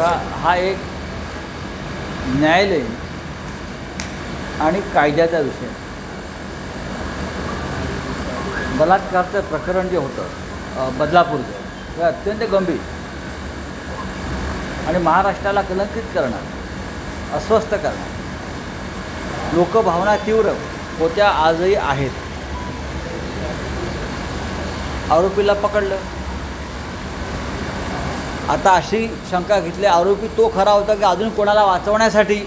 बघा हा एक न्यायालयीन आणि कायद्याचा विषय. बलात्कारचं प्रकरण जे होतं बदलापूरचं हे अत्यंत गंभीर आणि महाराष्ट्राला कलंकित करणार अस्वस्थ करणार. लोकभावना तीव्र होत्या आजही आहेत. आरोपीला पकडलं. आता अशी शंका घेतली आरोपी तो खरा होता की अजून कोणाला वाचवण्यासाठी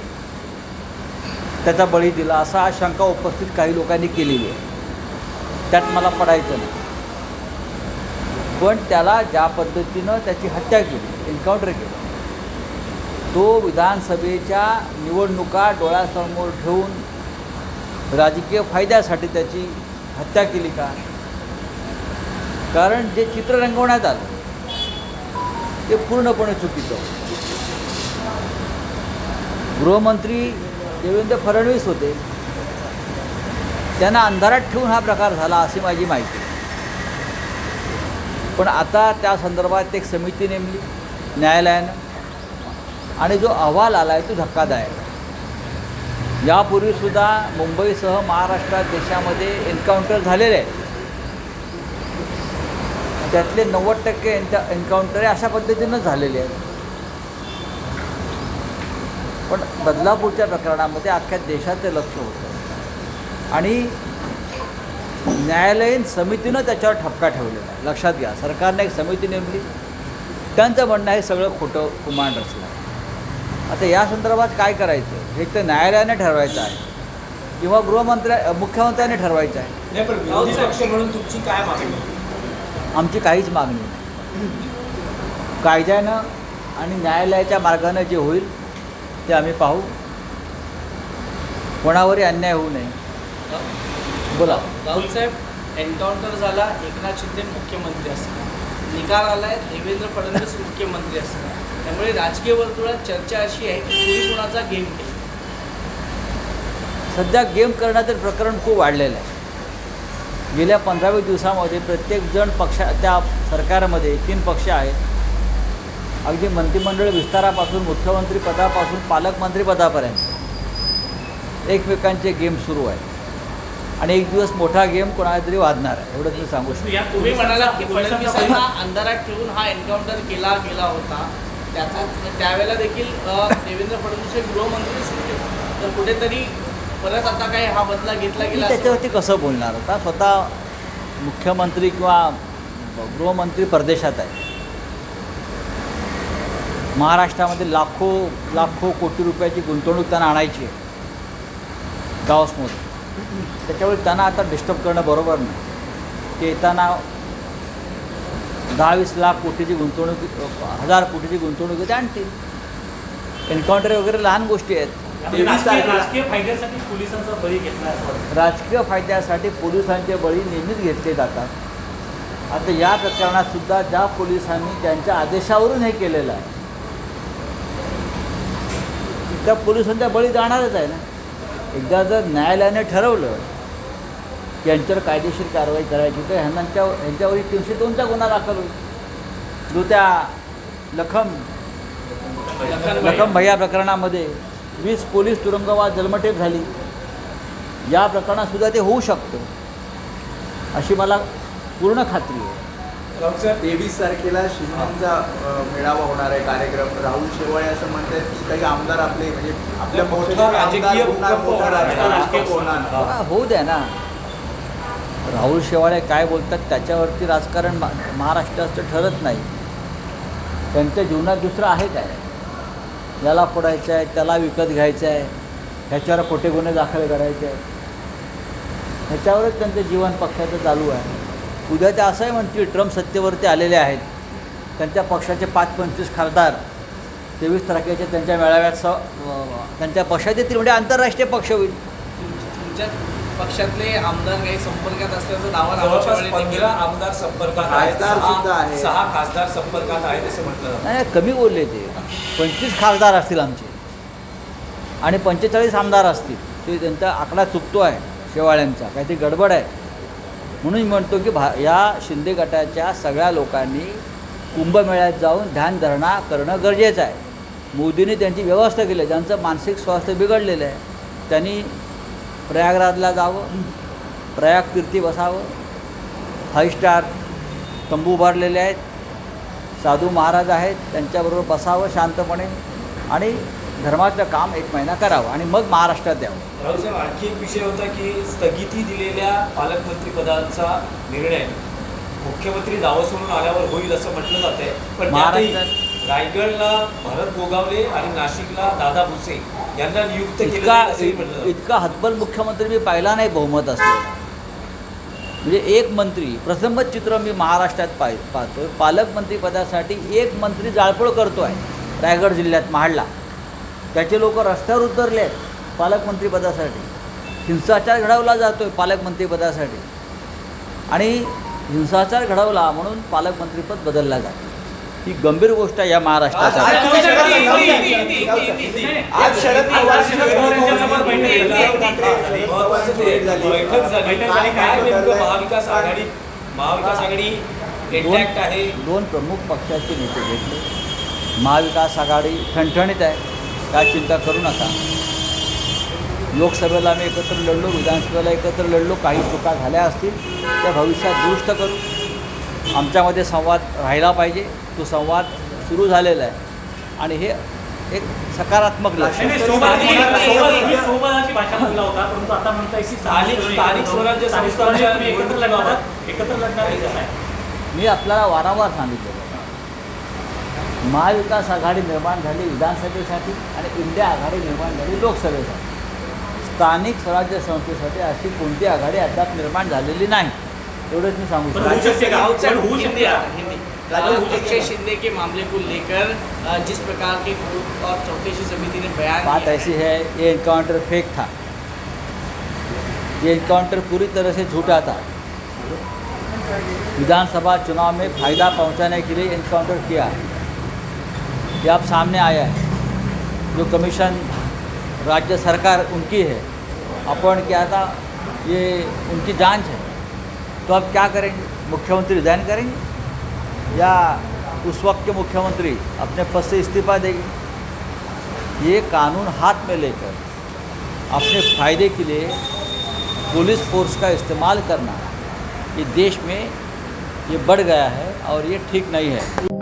त्याचा बळी दिला असा शंका उपस्थित काही लोकांनी केलेली आहे. त्यात मला पडायचं नाही. पण त्याला ज्या पद्धतीनं त्याची हत्या केली एन्काउंटर केलं तो विधानसभेच्या निवडणुका डोळ्यासमोर ठेवून राजकीय फायद्यासाठी त्याची हत्या केली का? कारण जे चित्र रंगवण्यात आलं ते पूर्णपणे चुकीचं. गृहमंत्री देवेंद्र फडणवीस होते. त्यांना अंधारात ठेवून हा प्रकार झाला अशी माझी माहिती. पण आता त्या संदर्भात एक समिती नेमली न्यायालयानं. आणि जो अहवाल आला आहे तो धक्कादायक. यापूर्वीसुद्धा मुंबईसह महाराष्ट्रात देशामध्ये एन्काउंटर झालेले आहे त्यातले नव्वद टक्के एन्का एन्काउंटर हे अशा पद्धतीनं झालेले आहेत. पण बदलापूरच्या प्रकरणामध्ये अख्ख्या देशाचं लक्ष होतं. आणि न्यायालयीन समितीनं त्याच्यावर ठपका ठेवलेला आहे. लक्षात घ्या सरकारने एक समिती नेमली. त्यांचं म्हणणं आहे सगळं खोटं कुमांड रचलं आता या संदर्भात काय करायचं? हे तर न्यायालयाने ठरवायचं आहे. किंवा गृहमंत्र्या मुख्यमंत्र्यांनी ठरवायचं आहे. विरोधी पक्ष म्हणून तुमची काय मागणी? आमची काहीच मागणी नाही. कायद्यानं आणि न्यायालयाच्या मार्गानं जे होईल ते आम्ही पाहू. कोणावरही अन्याय होऊ नये. बोला. राहुल साहेब एन्काउंटर झाला एकनाथ शिंदे मुख्यमंत्री असतात निकाल आलाय देवेंद्र फडणवीस मुख्यमंत्री असतात त्यामुळे राजकीय वर्तुळात चर्चा अशी आहे की कुणी कुणाचा गेम केला? सध्या गेम करण्याचं प्रकरण खूप वाढलेलं आहे. गेल्या पंधरावीस दिवसामध्ये प्रत्येकजण पक्षा त्या सरकारमध्ये तीन पक्ष आहेत. अगदी मंत्रिमंडळ विस्तारापासून मुख्यमंत्री पदापासून पालकमंत्री पदापर्यंत. एकमेकांचे गेम सुरू आहेत. आणि एक दिवस मोठा गेम कोणाला तरी वाजणार आहे एवढं तरी सांगू शकतो. या तुम्ही म्हणाला फडणवीसांना अंधारात ठेवून हा एन्काउंटर केला गेला होता. त्याचा त्यावेळेला देखील देवेंद्र फडणवीस हे गृहमंत्रीच होते तर कुठेतरी परत आता काय हा बदला घेतला मी गेला असं? त्याच्यावरती कसं बोलणार? होता स्वतः मुख्यमंत्री किंवा गृहमंत्री परदेशात आहे महाराष्ट्रामध्ये लाखो लाखो कोटी रुपयाची गुंतवणूक त्यांना आणायची आहे. गावसमध्ये त्याच्यामुळे त्यांना आता डिस्टर्ब करणं बरोबर नाही. ते येताना दहा वीस लाख कोटीची गुंतवणूक हजार कोटीची गुंतवणूक ते आणतील एन्काउंटर वगैरे लहान गोष्टी आहेत. राजकीय राजकीय फायद्यासाठी पोलिसांचा बळी घेतला असं वाटतं. राजकीय फायद्यासाठी पोलिसांचे बळी नेहमीच घेतले जातात. आता या प्रकरणात सुद्धा ज्या पोलिसांनी त्यांच्या आदेशावरून हे केलेलं आहे त्या पोलिसांच्या बळी जाणारच आहे ना. एकदा जर न्यायालयाने ठरवलं की यांच्यावर कायदेशीर कारवाई करायची तर ह्यांच्या ह्यांच्यावरील तीनशे दोनचा गुन्हा दाखल होईल. जो त्या लखम लखम भैया प्रकरणामध्ये वीस पोलीस तुरुंगवास जन्मठेप झाली. या प्रकरणात सुद्धा ते होऊ शकतं अशी मला पूर्ण खात्री आहे. तेवीस तारखेला शिंदेचा अ, मेळावा होणार आहे कार्यक्रम. राहुल शेवाळे असं म्हणतात की काही आमदार आपले म्हणजे आपल्या मोठा राजकीय होऊ द्या ना. राहुल शेवाळे काय बोलतात त्याच्यावरती राजकारण महाराष्ट्राचं ठरत नाही. त्यांच्या जीवनात दुसरं आहे काय? याला फोडायचं आहे त्याला विकत घ्यायचं आहे ह्याच्यावर खोटे गुन्हे दाखल करायचे. आहेत ह्याच्यावरच त्यांचं जीवन पक्षाचं चालू आहे. उद्या ते असंही म्हणतील ट्रम्प सत्तेवरती आलेले आहेत. त्यांच्या पक्षाचे पाच पंचवीस खासदार तेवीस तारखेच्या त्यांच्या मेळाव्यात स त्यांच्या पक्षात येतील म्हणजे आंतरराष्ट्रीय पक्ष होईल. तुमच्या पक्षातले आमदार काही संपर्कात असल्याचा दावा जवळपास पंधरा आमदार संपर्कात आहेत. सहा आहे. सहा खासदार संपर्कात आहेत असं म्हटलं. नाही, कमी बोलले ते. पंचवीस खासदार असतील आमचे. आणि पंचेचाळीस आमदार असतील. ते त्यांचा आकडा चुकतो आहे शेवाळ्यांचा. काहीतरी गडबड आहे. म्हणून मी म्हणतो की भा या शिंदे गटाच्या सगळ्या लोकांनी कुंभमेळ्यात जाऊन ध्यानधरणा करणं गरजेचं आहे. मोदींनी त्यांची व्यवस्था केली. आहे ज्यांचं मानसिक स्वास्थ्य बिघडलेलं आहे त्यांनी प्रयागराजला जावं प्रयाग तीर्थी बसावं. फाईव्ह स्टार तंबू उभारलेले आहेत. साधू महाराज आहेत त्यांच्याबरोबर बसावं शांतपणे आणि धर्माचं काम एक महिना करावं आणि मग महाराष्ट्रात यावं रावसाहेब आणखी एक विषय होता की स्थगिती दिलेल्या पालकमंत्रीपदाचा निर्णय मुख्यमंत्री दावा सोडून आल्यावर होईल असं म्हटलं जात आहे. पण महाराष्ट्रात- रायगडला भरत गोगावले आणि नाशिकला दादा भुसे यांना नियुक्त केलं. इतका हतबल मुख्यमंत्री मी पाहिला नाही बहुमत असलेला. म्हणजे एक मंत्री प्रथमच चित्र मी महाराष्ट्रात पाय पालकमंत्री पालकमंत्रीपदासाठी एक मंत्री जाळपोळ करतो आहे रायगड जिल्ह्यात महाडला. त्याचे लोक रस्त्यावर उतरले आहेत पालकमंत्रीपदासाठी हिंसाचार घडवला जातो आहे पालकमंत्रीपदासाठी आणि हिंसाचार घडवला म्हणून पालकमंत्रीपद बदलला जातं. ही गंभीर गोष्ट आहे या आज- शरद आघाडी दोन दोन प्रमुख पक्षाचे नेते भेटले. महाविकास आघाडी ठणठणीत आहे. काय चिंता करू नका. लोकसभेला आम्ही एकत्र लढलो विधानसभेला एकत्र लढलो काही चुका झाल्या असतील त्या भविष्यात दुरुस्त करू. आमच्यामध्ये संवाद राहिला पाहिजे. तो संवाद सुरू झालेला आहे. आणि हे एक सकारात्मक? मी आपल्याला वारंवार सांगितलेलं आहे. महाविकास आघाडी निर्माण झाली विधानसभेसाठी आणि इंडिया आघाडी निर्माण झाली लोकसभेसाठी. स्थानिक स्वराज्य संस्थेसाठी अशी कोणती आघाडी अद्याप निर्माण झालेली नाही. एवढंच मी सांगू पण शकतो. राजू, अक्षय शिंदे के मामले को लेकर जिस प्रकार के ग्रुप और चौकसी समिति ने बयान बात ऐसी है ये इनकाउंटर फेक था। ये इनकाउंटर पूरी तरह से झूठा था। विधानसभा चुनाव में फ़ायदा पहुँचाने के लिए इनकाउंटर किया है। ये अब सामने आया है। जो कमीशन राज्य सरकार उनकी है अपॉइंट किया था ये उनकी जाँच है। तो अब क्या करेंगे? मुख्यमंत्री रिजाइन करेंगे? या उस वक्त के मुख्यमंत्री अपने पद से इस्तीफा देगी। ये कानून हाथ में लेकर अपने फ़ायदे के लिए पुलिस फोर्स का इस्तेमाल करना ये देश में ये बढ़ गया है और ये ठीक नहीं है।